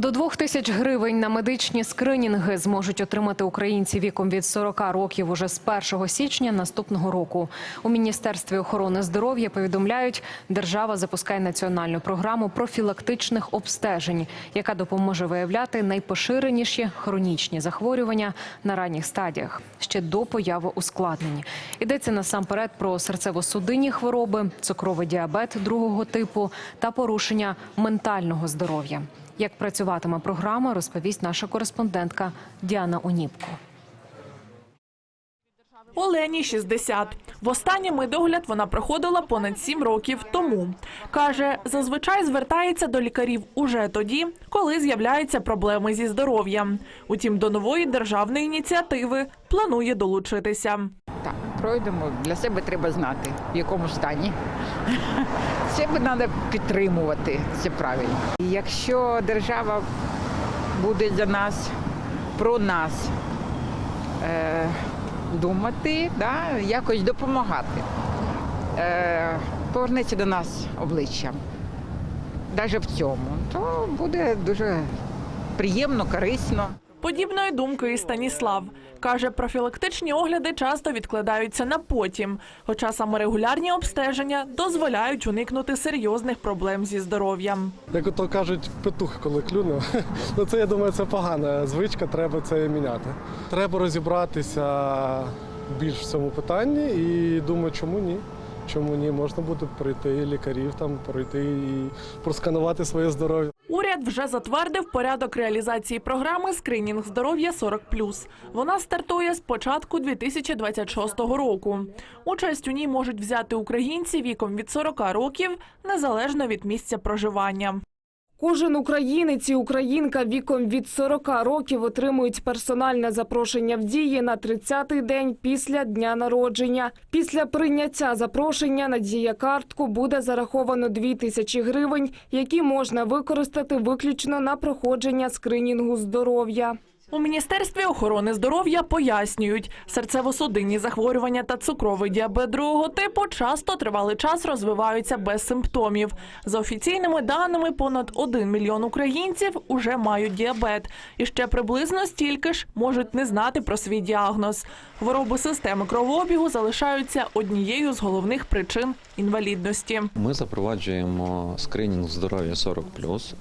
До двох тисяч гривень на медичні скринінги зможуть отримати українці віком від 40 років уже з 1 січня наступного року. У міністерстві охорони здоров'я повідомляють, держава запускає національну програму профілактичних обстежень, яка допоможе виявляти найпоширеніші хронічні захворювання на ранніх стадіях ще до появи ускладнень. Йдеться насамперед про серцево-судинні хвороби, цукровий діабет другого типу та порушення ментального здоров'я. Як працюватиме програма, розповість наша кореспондентка Діана Оніпко. Олені 60. Востаннє медогляд вона проходила понад 7 років тому. Каже, зазвичай звертається до лікарів уже тоді, коли з'являються проблеми зі здоров'ям. Утім, до нової державної ініціативи планує долучитися. Так, пройдемо. Для себе треба знати, в якому стані. Себе треба підтримувати, це правильно. І Якщо держава буде за нас, про нас е, думати, да, якось допомагати, е, повернеться до нас обличчям, навіть в цьому, то буде дуже приємно, корисно. Подібної думки і Станіслав. Каже, профілактичні огляди часто відкладаються на потім, хоча саме регулярні обстеження дозволяють уникнути серйозних проблем зі здоров'ям. Як ото кажуть, петух, коли клюнув. Ну це я думаю, це погана звичка, треба це міняти. Треба розібратися більш в цьому питанні і думаю, чому ні. Чому ні? Можна буде прийти лікарів, там пройти і просканувати своє здоров'я. Уряд вже затвердив порядок реалізації програми Скринінг здоров'я 40+. Вона стартує з початку 2026 року. Участь у ній можуть взяти українці віком від 40 років незалежно від місця проживання. Кожен українець і українка віком від 40 років отримують персональне запрошення в дії на 30-й день після дня народження. Після прийняття запрошення на дієкартку буде зараховано 2 тисячі гривень, які можна використати виключно на проходження скринінгу здоров'я. У Міністерстві охорони здоров'я пояснюють, серцево-судинні захворювання та цукровий діабет другого типу часто тривалий час розвиваються без симптомів. За офіційними даними, понад 1 мільйон українців уже мають діабет, і ще приблизно стільки ж можуть не знати про свій діагноз. Хвороби системи кровообігу залишаються однією з головних причин інвалідності. Ми запроваджуємо скринінг здоров'я 40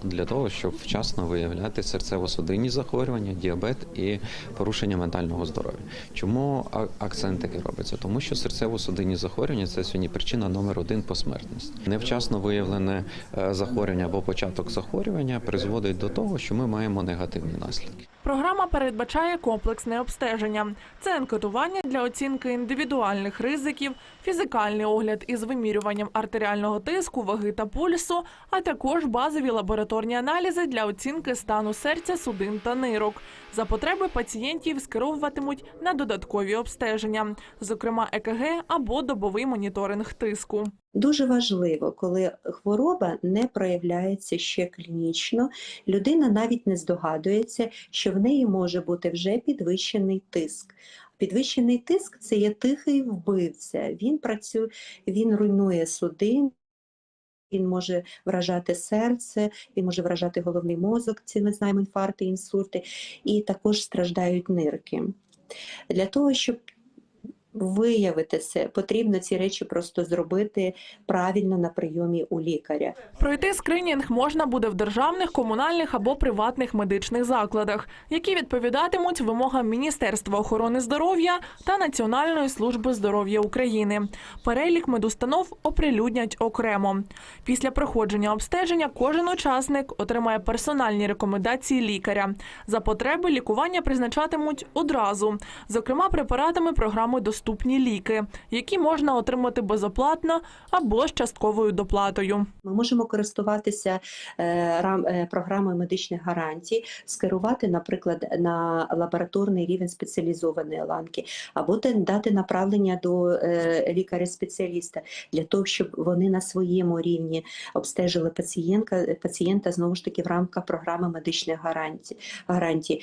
для того, щоб вчасно виявляти серцево-судинні захворювання, діабет і порушення ментального здоров'я. Чому акцент такий робиться? Тому що серцево-судинні захворювання це сьогодні причина номер один по смертності. Невчасно виявлене е, захворювання або початок захворювання призводить до того, що ми маємо негативні наслідки. Програма передбачає комплексне обстеження. Це анкетування для оцінки індивідуальних ризиків, фізикальний огляд із вимірюванням артеріального тиску, ваги та пульсу, а також базові лабораторні аналізи для оцінки стану серця, судин та нирок. За потреби пацієнтів скеровуватимуть на додаткові обстеження, зокрема ЕКГ або добовий моніторинг тиску. Дуже важливо, коли хвороба не проявляється ще клінічно, людина навіть не здогадується, що в неї може бути вже підвищений тиск. Підвищений тиск це є тихий вбивця. Він працює, він руйнує судин. Він може вражати серце, він може вражати головний мозок, це ми знаємо інфаркти, інсульти, і також страждають нирки. Для того, щоб виявити це, потрібно ці речі просто зробити правильно на прийомі у лікаря. Пройти скринінг можна буде в державних, комунальних або приватних медичних закладах, які відповідатимуть вимогам Міністерства охорони здоров'я та Національної служби здоров'я України. Перелік медустанов оприлюднять окремо. Після проходження обстеження кожен учасник отримає персональні рекомендації лікаря. За потреби лікування призначатимуть одразу, зокрема препаратами програми доступності. Доступні ліки, які можна отримати безоплатно або з частковою доплатою. Ми можемо користуватися е, е, програмою медичних гарантій, скерувати, наприклад, на лабораторний рівень спеціалізованої ланки, або дати направлення до е, лікаря-спеціаліста для того, щоб вони на своєму рівні обстежили пацієнта, пацієнта знову ж таки в рамках програми медичних гарантій. гарантій.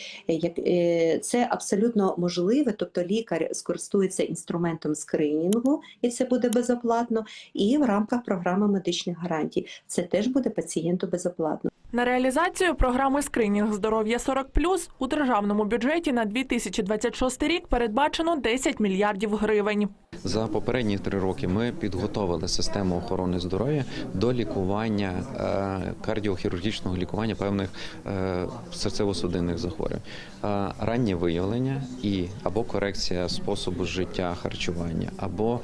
Це абсолютно можливе, тобто лікар скористується інструментом скринінгу, і це буде безоплатно, і в рамках програми медичних гарантій. Це теж буде пацієнту безоплатно. На реалізацію програми скринінг здоров'я 40+, у державному бюджеті на 2026 рік передбачено 10 мільярдів гривень. За попередні три роки ми підготовили систему охорони здоров'я до лікування е, кардіохірургічного лікування певних е, серцево-судинних захворювань, Е, раннє виявлення і або корекція способу життя харчування, або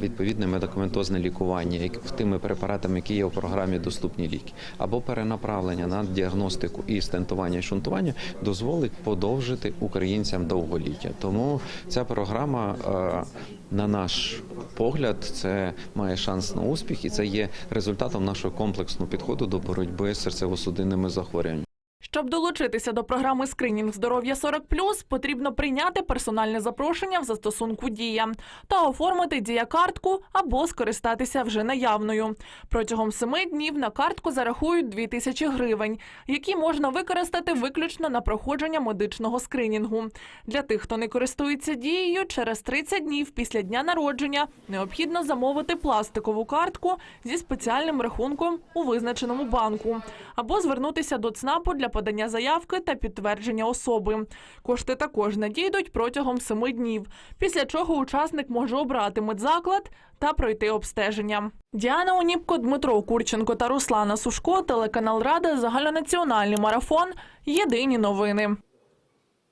відповідне медикаментозне лікування тими препаратами, які є в програмі доступні ліки, або перенаправлення на діагностику і стентування і шунтування дозволить подовжити українцям довголіття. Тому ця програма, е, на наш погляд, це має шанс на успіх, і це є результатом нашого комплексного підходу до боротьби з серцево-судинними захворюваннями. Щоб долучитися до програми скринінг здоров'я 40+, потрібно прийняти персональне запрошення в застосунку Дія та оформити дія-картку або скористатися вже наявною. Протягом семи днів на картку зарахують 2 тисячі гривень, які можна використати виключно на проходження медичного скринінгу. Для тих, хто не користується дією, через 30 днів після дня народження необхідно замовити пластикову картку зі спеціальним рахунком у визначеному банку або звернутися до ЦНАПу для подання заявки та підтвердження особи. Кошти також надійдуть протягом семи днів, після чого учасник може обрати медзаклад та пройти обстеження. Діана Оніпко, Дмитро Курченко та Руслана Сушко, телеканал Рада, загальнонаціональний марафон. Єдині новини.